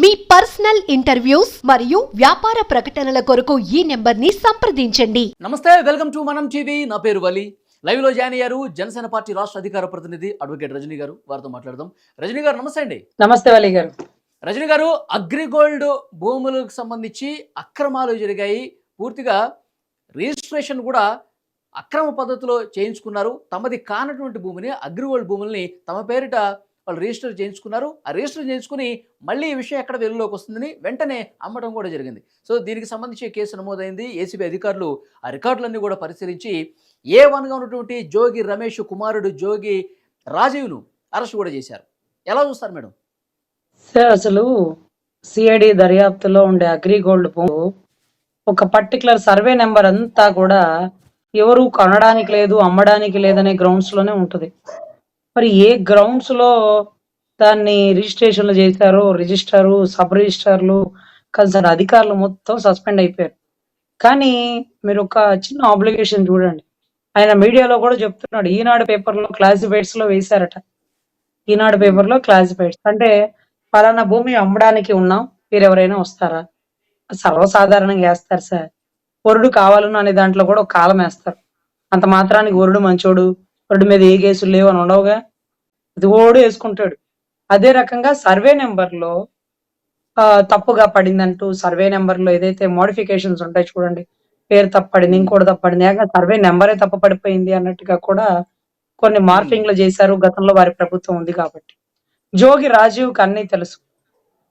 మీ personal interviews మరియు వ్యాపార ప్రకటనల కొరకు ఈ నెంబర్ని సంప్రదించండి. నమస్తే వెల్కమ్ టు మనం టీవీ. నా పేరు వలి. లైవ్లో జాయిన్ అయ్యారు జనసేన పార్టీ రాష్ట్ర అధికార ప్రతినిధి అడ్వకేట్ రజనీ గారు. వారితో మాట్లాడదాం. రజనీ గారు నమస్తే అండి. నమస్తే వలి గారు. రజనీ గారు అగ్రిగోల్డ్ భూములకు సంబంధించి అక్రమాలు జరిగాయి. పూర్తిగా రిజిస్ట్రేషన్ కూడా అక్రమ పద్ధతిలో చేయించుకున్నారు. తమది కానటువంటి భూమిని అగ్రిగోల్డ్ భూముల్ని తమ పేరిట వాళ్ళు రిజిస్టర్ చేయించుకున్నారు. ఆ రిజిస్టర్ చేయించుకుని మళ్ళీ ఈ విషయం ఎక్కడ వెలుగులోకి వస్తుందని వెంటనే అమ్మడం కూడా జరిగింది. సో దీనికి సంబంధించి కేసు నమోదైంది. ఏసీబీ అధికారులు ఆ రికార్డులన్నీ కూడా పరిశీలించి ఏ వన్గా ఉన్నటువంటి జోగి రమేష్ కుమారుడు జోగి రాజీవ్ను అరెస్ట్ కూడా చేశారు. ఎలా చూస్తారు మేడం? సార్ అసలు సిఐడి దర్యాప్తులో ఉండే అగ్రిగోల్డ్ ఒక పర్టికులర్ సర్వే నెంబర్ అంతా కూడా ఎవరు కొనడానికి లేదు అమ్మడానికి లేదనే గ్రౌండ్స్లోనే ఉంటుంది. మరి ఏ గ్రౌండ్స్లో దాన్ని రిజిస్ట్రేషన్లు చేశారు రిజిస్టరు సబ్ రిజిస్టర్లు కన్సర్న్ అధికారులు మొత్తం సస్పెండ్ అయిపోయారు. కానీ మీరు ఒక చిన్న ఆబ్లిగేషన్ చూడండి. ఆయన మీడియాలో కూడా చెప్తున్నాడు ఈనాడు పేపర్లో క్లాసిఫైడ్స్లో వేశారట. ఈనాడు పేపర్లో క్లాసిఫైడ్స్ అంటే పలానా భూమి అమ్మడానికి ఉన్నాం మీరు ఎవరైనా వస్తారా? సర్వసాధారణంగా వేస్తారు సార్. వరుడు కావాలను అనే దాంట్లో కూడా ఒక కాలం వేస్తారు. అంత మాత్రానికి వరుడు మంచోడు వరుడు మీద ఏ కేసులు లేవు అని ఉండవుగా? ఇది ఓడు వేసుకుంటాడు. అదే రకంగా సర్వే నెంబర్లో ఆ, తప్పుగా పడిందంటూ సర్వే నెంబర్లో ఏదైతే మోడిఫికేషన్స్ ఉంటాయి చూడండి పేరు తప్పడింది ఇంకోటి తప్పడింది ఏకంగా సర్వే నెంబరే తప్పు పడిపోయింది అన్నట్టుగా కూడా కొన్ని మార్పింగ్లు చేశారు గతంలో వారి ప్రభుత్వం ఉంది కాబట్టి. జోగి రాజీవ్కి అన్నీ తెలుసు.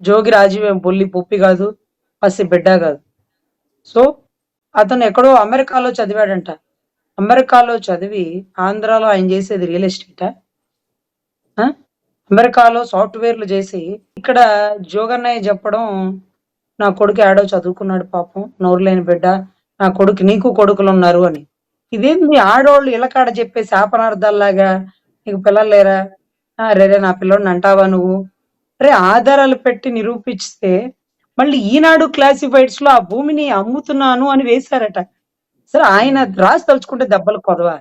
జోగి రాజీవ్ ఏం బొల్లి పుప్పి కాదు పసి బిడ్డ కాదు. సో అతను ఎక్కడో అమెరికాలో చదివాడంట. అమెరికాలో చదివి ఆంధ్రాలో ఆయన చేసేది రియల్ ఎస్టేటా? ఆ? అమెరికాలో సాఫ్ట్వేర్లు చేసి ఇక్కడ జోగన్నయ్య చెప్పడం నా కొడుకు ఆడో చదువుకున్నాడు పాపం నోరు లేని బిడ్డ నా కొడుకు నీకు కొడుకులు ఉన్నారు అని. ఇదేంది ఆడోళ్ళు ఇలకాడ చెప్పే శాపనార్థాల్లాగా? నీకు పిల్లలు లేరా? ఆ, రేరే నా పిల్లోడిని అంటావా నువ్వు? రే ఆధారాలు పెట్టి నిరూపిస్తే మళ్ళీ ఈనాడు క్లాసిఫైడ్స్లో ఆ భూమిని అమ్ముతున్నాను అని వేశారట. సరే ఆయన రాసి తలుచుకుంటే దెబ్బలు కొదవా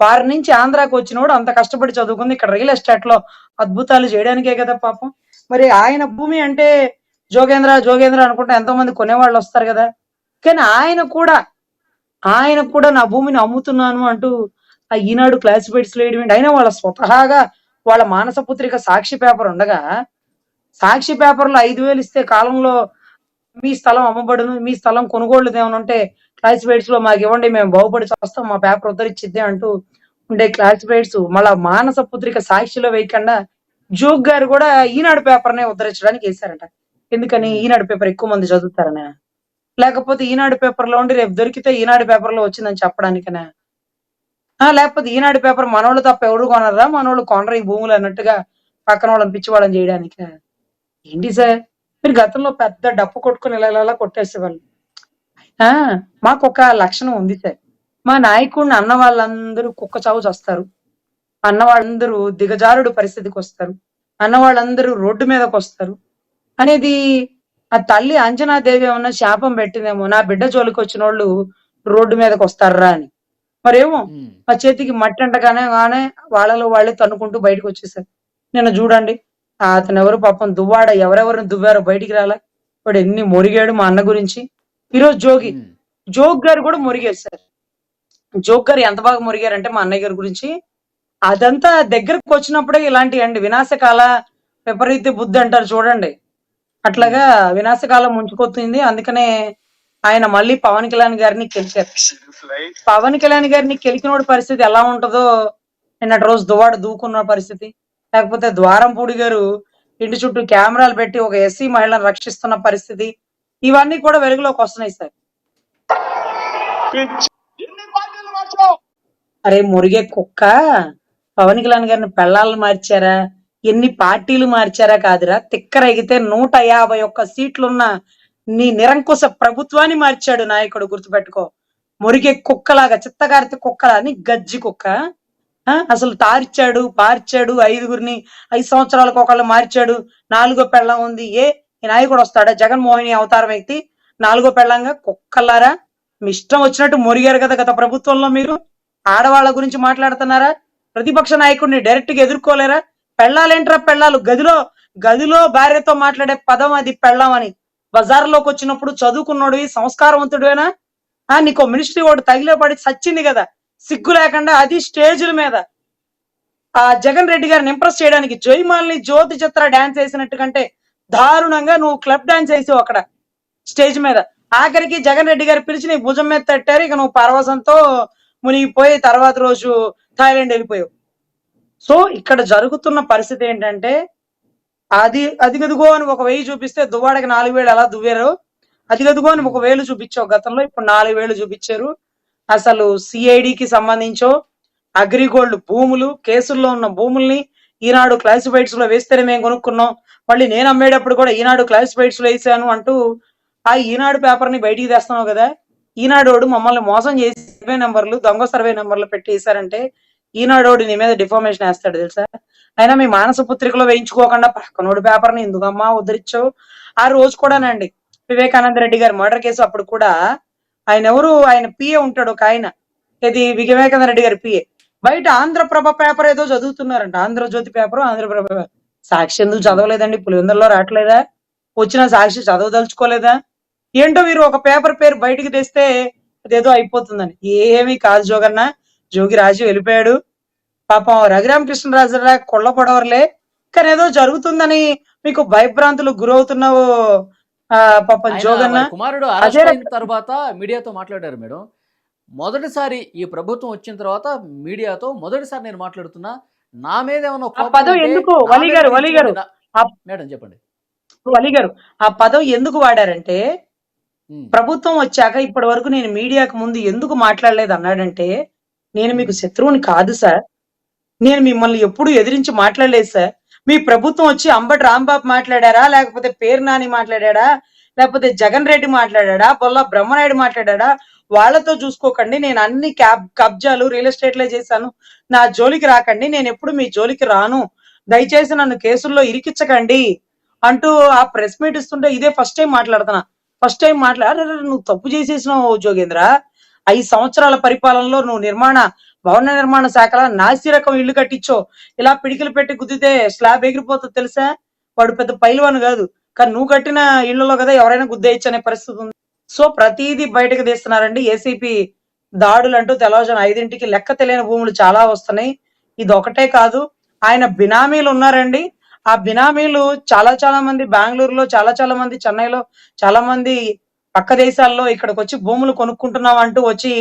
వారి నుంచి ఆంధ్రాకి వచ్చినోడు అంత కష్టపడి చదువుకుంది. ఇక్కడ రియల్ ఎస్టేట్లో అద్భుతాలు చేయడానికే కదా పాపం. మరి ఆయన భూమి అంటే జోగేంద్ర జోగేంద్ర అనుకుంటే ఎంతో మంది కొనేవాళ్ళు వస్తారు కదా. కానీ ఆయన కూడా ఆయన కూడా నా భూమిని అమ్ముతున్నాను అంటూ ఆ ఈనాడు క్లాసిఫైడ్స్లో వేయడం ఏంటి? అయినా వాళ్ళ స్వతహాగా వాళ్ళ మానస పుత్రిక సాక్షి పేపర్ ఉండగా సాక్షి పేపర్లో ఐదు వేలు ఇస్తే కాలంలో మీ స్థలం అమ్మబడును మీ స్థలం కొనుగోళ్ళు ఏమైనా ఉంటే క్లాసిఫైడ్స్లో మాకు ఇవ్వండి మేము బాగుపడి వస్తాం మా పేపర్ ఉద్ధరించిద్ది అంటూ ఉండే క్లాసిఫైడ్స్ మళ్ళా మానస పుత్రిక సాక్షిలో వేయకుండా జోగ్ గారు కూడా ఈనాడు పేపర్ నే ఉద్ధరించడానికి వేశారట. ఎందుకని? ఈనాడు పేపర్ ఎక్కువ మంది చదువుతారనే. లేకపోతే ఈనాడు పేపర్లో ఉండి రేపు దొరికితే ఈనాడు పేపర్లో వచ్చిందని చెప్పడానికనే. ఆ లేకపోతే ఈనాడు పేపర్ మనోళ్ళు తప్ప ఎవరు కొనరా? మనోళ్ళు కొనరు ఈ భూములు అన్నట్టుగా పక్కన వాళ్ళని పిచ్చివాళ్ళని చేయడానికి. ఏంటి సార్? మీరు గతంలో పెద్ద డప్పు కొట్టుకుని ఇలా ఇలా కొట్టేసేవాళ్ళు. ఆ మాకు ఒక లక్షణం ఉంది సార్. మా నాయకుడిని అన్న వాళ్ళందరూ కుక్క చావు చేస్తారు. అన్న వాళ్ళందరూ దిగజారుడు పరిస్థితికి వస్తారు. అన్న వాళ్ళందరూ రోడ్డు మీదకి వస్తారు. అనేది ఆ తల్లి అంజనాదేవి ఏమన్నా శాపం పెట్టిందేమో నా బిడ్డ జోలికి వచ్చిన వాళ్ళు రోడ్డు మీదకి వస్తారా అని. మరేమో. ఆ చేతికి మట్టి అంటగానే గానే వాళ్ళలో వాళ్ళే తన్నుకుంటూ బయటకు వచ్చేసారు. నిన్న చూడండి అతను ఎవరు పాపం దువ్వాడ ఎవరెవరిని దువ్వారో బయటికి రాలే. వాడు ఎన్ని మొరిగాడు మా అన్న గురించి. ఈరోజు జోగి. జోగ్ గారు కూడా మురిగారు సార్. జోగ్ గారు ఎంత బాగా మురిగారంటే మా అన్నయ్య గారి గురించి. అదంతా దగ్గరకు వచ్చినప్పుడే ఇలాంటి అండి వినాశకాల విపరీత బుద్ధి అంటారు చూడండి. అట్లాగా వినాశకాలం ముంచుకొస్తుంది అందుకనే ఆయన మళ్ళీ పవన్ కళ్యాణ్ గారిని గెలిచారు పవన్ కళ్యాణ్ గారిని గెలికినోడి పరిస్థితి ఎలా ఉంటుందో నిన్నటి రోజు దువాడ దూకున్న పరిస్థితి. లేకపోతే ద్వారంపూడి గారు ఇంటి చుట్టూ కెమెరాలు పెట్టి ఒక ఎస్సీ మహిళను రక్షిస్తున్న పరిస్థితి ఇవన్నీ కూడా వెలుగులోకి వస్తున్నాయి సార్. అరే మురిగే కుక్క పవన్ కళ్యాణ్ గారిని పెళ్ళాలను మార్చారా? ఎన్ని పార్టీలు మార్చారా కాదురా? తిక్కరగితే నూట యాభై ఒక్క సీట్లున్న నీ నిరంకుశ ప్రభుత్వాన్ని మార్చాడు నాయకుడు గుర్తుపెట్టుకో. మురిగే కుక్కలాగా చిత్తగారితే కుక్కలా అని గజ్జి కుక్క. అసలు తారిచ్చాడు పార్చాడు ఐదుగురిని ఐదు సంవత్సరాలకు ఒకళ్ళు మార్చాడు నాలుగో పెళ్ళం ఉంది. ఏ? ఈ నాయకుడు వస్తాడా? జగన్మోహిని అవతారం వ్యక్తి. నాలుగో పెళ్ళంగా కుక్కలారా మీ ఇష్టం వచ్చినట్టు మురిగారు కదా గత ప్రభుత్వంలో మీరు? ఆడవాళ్ళ గురించి మాట్లాడుతున్నారా? ప్రతిపక్ష నాయకుడిని డైరెక్ట్గా ఎదుర్కోలేరా? పెళ్ళాలేంట్రా పెళ్ళాలు? గదిలో గదిలో భార్యతో మాట్లాడే పదం అది పెళ్ళాం అని. బజార్లోకి వచ్చినప్పుడు చదువుకున్నోడివి సంస్కారవంతుడివేనా? ఆ నీకో మినిస్ట్రీ ఓటు తగిలే పడి చచ్చింది కదా. సిగ్గు లేకుండా అది స్టేజుల మీద. ఆ జగన్ రెడ్డి గారిని ఇంప్రెస్ చేయడానికి జయమాలిని జ్యోతి చిత్ర డాన్స్ వేసినట్టు కంటే దారుణంగా నువ్వు క్లబ్ డాన్స్ వేసావు అక్కడ స్టేజ్ మీద. ఆఖరికి జగన్ రెడ్డి గారు పిలిచి నీ భుజం మీద తట్టారు ఇక నువ్వు పరవశంతో మునిగిపోయి తర్వాత రోజు థాయిలాండ్ వెళ్ళిపోయావు. సో ఇక్కడ జరుగుతున్న పరిస్థితి ఏంటంటే అది అదిగదుగో అని ఒక వెయ్యి చూపిస్తే దువ్వాడకి నాలుగు వేలు ఎలా దువ్వారు అదిగదుగో అని ఒక వేలు చూపించావు గతంలో ఇప్పుడు నాలుగు వేలు చూపించారు. అసలు సిఐడికి సంబంధించో అగ్రిగోల్డ్ భూములు కేసుల్లో ఉన్న భూముల్ని ఈనాడు క్లాసిఫైడ్స్లో వేస్తేనే మేము కొనుక్కున్నాం. మళ్ళీ నేను అమ్మేటప్పుడు కూడా ఈనాడు క్లాసిఫైడ్స్లో వేసాను అంటూ ఆ ఈనాడు పేపర్ని బయటికి తెస్తున్నావు కదా? ఈనాడోడు మమ్మల్ని మోసం చేసి సర్వే నెంబర్లు దొంగ సర్వే నెంబర్లు పెట్టి వేసారంటే ఈనాడోడు నీ మీద డిఫార్మేషన్ వేస్తాడు తెలుసా? అయినా మీ మానస పుత్రికలో వేయించుకోకుండా పక్కనోడు పేపర్ని ఎందుకమ్మా ఉద్ధరించావు? ఆ రోజు కూడానండి వివేకానంద రెడ్డి గారి మర్డర్ కేసు అప్పుడు కూడా ఆయన ఎవరు? ఆయన పిఏ ఉంటాడు ఒక ఆయన. ఇది వివేకానంద రెడ్డి గారి పిఏ బయట ఆంధ్రప్రభ పేపర్ ఏదో చదువుతున్నారంట. Andhrajyothy paper Andhraprabha paper. సాక్షి ఎందుకు చదవలేదండి? పులివెందుల్లో రావట్లేదా? వచ్చిన సాక్షి చదవదలుచుకోలేదా? ఏంటో మీరు ఒక పేపర్ పేరు బయటికి తెస్తే అదేదో అయిపోతుందని. ఏమీ కాదు జోగన్న. జోగి రాజు వెళ్ళిపోయాడు. పాపం రఘురామకృష్ణరాజు కొల్ల పొడవర్లే. కానీ ఏదో జరుగుతుందని మీకు భయభ్రాంతులు గురవుతున్నావు పాపం జోగన్న కుమారుడు అరెస్ట్ అయిన తర్వాత మీడియాతో మాట్లాడారు మేడం. మొదటిసారి ఈ ప్రభుత్వం వచ్చిన తర్వాత మీడియాతో మొదటిసారి నేను మాట్లాడుతున్నా నా మీద ఏమైనా ఆ కోపం పదం ఉంటే ఎందుకు? నా వలి మీద గారు వలి గారు. తీర్చుకోండి. ఆ- నా- మేడం చెప్పండి. వలి గారు ఆ పదం ఎందుకు వాడారంటే ప్రభుత్వం వచ్చాక ఇప్పటి వరకు నేను మీడియాకు ముందు ఎందుకు మాట్లాడలేదు అన్నాడంటే నేను మీకు శత్రువుని కాదు సార్. నేను మిమ్మల్ని ఎప్పుడు ఎదిరించి మాట్లాడలేదు సార్. మీ ప్రభుత్వం వచ్చి అంబటి రాంబాబు మాట్లాడారా లేకపోతే పేరు నాని మాట్లాడాడా? లేకపోతే జగన్ రెడ్డి మాట్లాడాడా? బొల్ల బ్రహ్మనాయుడు మాట్లాడాడా? వాళ్ళతో చూసుకోకండి. నేను అన్ని క్యాబ్ కబ్జాలు రియల్ ఎస్టేట్లో చేశాను. నా జోలికి రాకండి. నేను ఎప్పుడు మీ జోలికి రాను. దయచేసి నన్ను కేసుల్లో ఇరికించకండి అంటూ ఆ ప్రెస్ మీట్ ఇస్తుంటే ఇదే ఫస్ట్ టైం మాట్లాడుతున్నా. ఫస్ట్ టైం మాట్లాడారు నువ్వు తప్పు చేసేసినావు జోగేంద్ర. ఐదు సంవత్సరాల పరిపాలనలో నువ్వు నిర్మాణ భవన నిర్మాణ శాఖల నాసి రకం ఇల్లు కట్టించో. ఇలా పిడికిలు పెట్టి గుద్దితే స్లాబ్ ఎగిరిపోతుంది తెలుసా? వాడు పెద్ద పైల్వాన్ కాదు. కానీ నువ్వు కట్టిన ఇళ్ళలో కదా ఎవరైనా గుద్దేయచ్చు అనే పరిస్థితి ఉంది. సో ప్రతిదీ బయటకు తీస్తున్నారండి ఏసీపీ దాడులు అంటూ తెలవజన ఐదింటికి లెక్క తెలియని భూములు చాలా వస్తున్నాయి. ఇది ఒకటే కాదు ఆయన బినామీలు ఉన్నారండి. ఆ బినామీలు చాలా చాలా మంది బెంగళూరులో చాలా చాలా మంది చెన్నైలో చాలా మంది పక్క దేశాల్లో ఇక్కడికి వచ్చి భూములు కొనుక్కుంటున్నాం అంటూ వచ్చి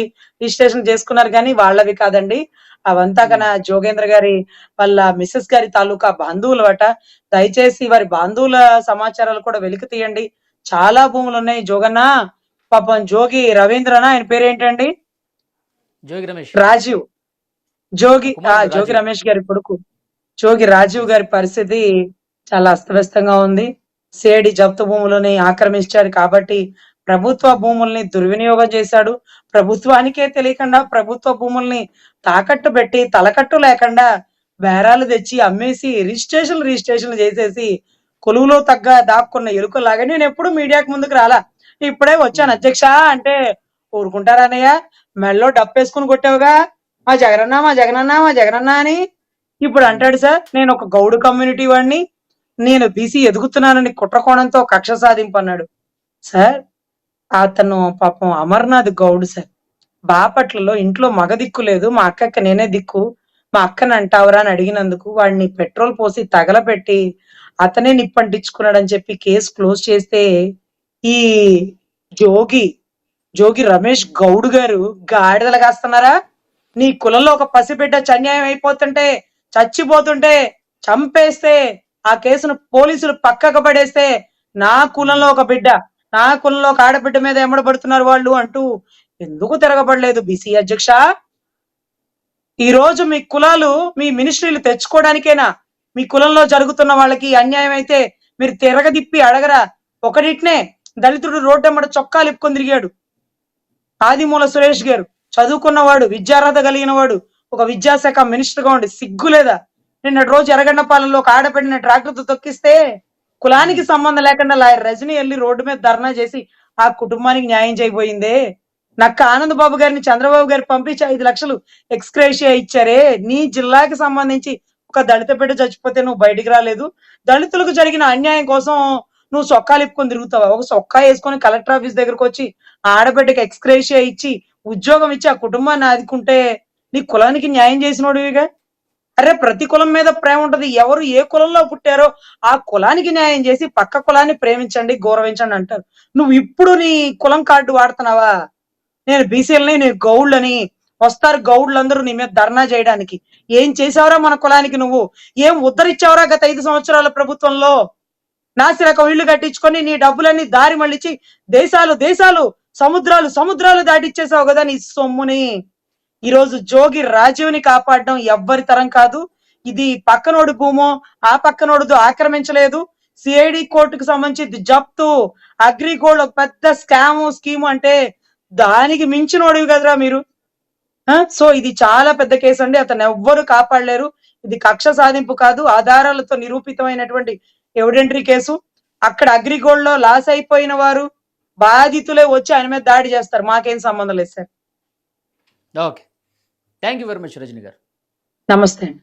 రిజిస్ట్రేషన్ చేసుకున్నారు కానీ వాళ్ళవి కాదండి. అవంతా కన జోగేంద్ర గారి వాళ్ళ మిస్సెస్ గారి తాలూకా బంధువులు అట దయచేసి వారి బంధువుల సమాచారాలు కూడా వెలికి తీయండి. చాలా భూములు ఉన్నాయి జోగన్న పాపం జోగి రవీంద్రన ఆయన పేరేంటండి? జోగి రమేష్. రాజీవ్. జోగి జోగి. రమేష్ గారి కొడుకు. జోగి రాజీవ్ గారి పరిస్థితి చాలా అస్తవ్యస్తంగా ఉంది. సేడి జప్తు భూములని ఆక్రమించాడు కాబట్టి ప్రభుత్వ భూముల్ని దుర్వినియోగం చేశాడు. ప్రభుత్వానికే తెలియకుండా ప్రభుత్వ భూముల్ని తాకట్టు పెట్టి తలకట్టు లేకుండా బేరాలు తెచ్చి అమ్మేసి రిజిస్ట్రేషన్ రిజిస్ట్రేషన్ చేసేసి కొలువులో తగ్గ దాక్కున్న ఎలుకలాగా నేను ఎప్పుడు మీడియాకు ముందుకు రాలా. ఇప్పుడే వచ్చాను. అధ్యక్ష అంటే ఊరుకుంటారన్నయ్య మెడలో డప్పేసుకుని కొట్టావుగా? మా జగనన్న మా జగనన్న మా జగనన్న అని ఇప్పుడు అంటాడు సార్. నేను ఒక గౌడు కమ్యూనిటీ వాడిని. నేను బీసీ ఎదుగుతున్నానని కుట్రకోణంతో కక్ష సాధింపు అన్నాడు సార్ అతను పాపం అమర్నాథ్ గౌడ్ సార్. బాపట్లలో ఇంట్లో మగ దిక్కు లేదు మా అక్కకి నేనే దిక్కు మా అక్కని అంటావరా అని అడిగినందుకు వాడిని పెట్రోల్ పోసి తగలపెట్టి అతనే నిప్పంటించుకున్నాడని చెప్పి కేసు క్లోజ్ చేస్తే ఈ జోగి జోగి రమేష్ గౌడ్ గారు గాడిదలు కాస్తున్నారా? నీ కులంలో ఒక పసిబిడ్డ చన్యాయం అయిపోతుంటే చచ్చిపోతుంటే చంపేస్తే ఆ కేసును పోలీసులు పక్కకు పడేస్తే నా కులంలో ఒక బిడ్డ నా కులంలో కాడబిడ్డ మీద ఎమ్మడబడుతున్నారు వాళ్ళు అంటూ ఎందుకు తిరగబడలేదు బీసీ అధ్యక్ష? ఈ రోజు మీ కులాలు మీ మినిస్ట్రీలు తెచ్చుకోవడానికేనా మీ కులంలో జరుగుతున్న వాళ్ళకి అన్యాయం అయితే మీరు తిరగదిప్పి అడగరా? ఒకటినే దళితుడు రోడ్డెమ్మడ చొక్కాలు ఇప్పుకొని తిరిగాడు. ఆదిమూల సురేష్ గారు చదువుకున్నవాడు విద్యార్హత కలిగిన వాడు ఒక విద్యాశాఖ మినిస్టర్గా ఉండి సిగ్గు లేదా? నిన్న రోజు ఎరగండపాలెంలో ఒక ఆడపెట్టిన ట్రాక్టర్తో తొక్కిస్తే కులానికి సంబంధం లేకుండా లాయర్ రజని వెళ్ళి రోడ్డు మీద ధర్నా చేసి ఆ కుటుంబానికి న్యాయం చేయబోయిందే? నక్క ఆనంద్ బాబు గారిని చంద్రబాబు గారు పంపించి ఐదు లక్షలు ఎక్స్క్రేషియా ఇచ్చారే? నీ జిల్లాకి సంబంధించి ఒక దళిత బిడ్డ చచ్చిపోతే నువ్వు బయటికి రాలేదు. దళితులకు జరిగిన అన్యాయం కోసం నువ్వు సొక్కాలు ఇప్పుకొని తిరుగుతావా? ఒక సొక్కా వేసుకొని కలెక్టర్ ఆఫీస్ దగ్గరకు వచ్చి ఆడబిడ్డకి ఎక్స్క్రేషియా ఇచ్చి ఉద్యోగం ఇచ్చి ఆ కుటుంబాన్ని ఆదుకుంటే నీ కులానికి న్యాయం చేసినోడివిగా? అరే ప్రతి కులం మీద ప్రేమ ఉంటది. ఎవరు ఏ కులంలో పుట్టారో ఆ కులానికి న్యాయం చేసి పక్క కులాన్ని ప్రేమించండి గౌరవించండి అంటారు. నువ్వు ఇప్పుడు నీ కులం కార్డు వాడుతున్నావా? నేను బీసీలని నేను గౌడ్లని వస్తారు గౌడ్లందరూ నీ మీద ధర్నా చేయడానికి. ఏం చేసావరా మన కులానికి నువ్వు? ఏం ఉద్ధరించావరా గత ఐదు సంవత్సరాల ప్రభుత్వంలో? నాసిరకం ఇల్లు కట్టించుకొని నీ డబ్బులన్నీ దారి మళ్ళించి దేశాలు దేశాలు సముద్రాలు సముద్రాలు దాటిచ్చేసావు కదా నీ సొమ్ముని. ఈ రోజు జోగి రాజీవ్ని కాపాడడం ఎవ్వరి తరం కాదు. ఇది పక్కనోడు భూమో ఆ పక్కనోడుదో ఆక్రమించలేదు. సిఐడి కోర్టుకు సంబంధించి ఇది జప్తు అగ్రిగోల్డ్ ఒక పెద్ద స్కామ్ స్కీమ్ అంటే దానికి మించినోడివి కదరా మీరు. ఆ? సో ఇది చాలా పెద్ద కేసు అండి. అతను ఎవ్వరు కాపాడలేరు. ఇది కక్ష సాధింపు కాదు. ఆధారాలతో నిరూపితమైనటువంటి ఎవిడెంటరీ కేసు. అక్కడ అగ్రిగోల్డ్లో లాస్ అయిపోయిన వారు బాధితులే వచ్చి ఆయన మీద దాడి చేస్తారు. మాకేం సంబంధం లేదు sir. Okay. Thank you very much Rajani గారు నమస్తే అండి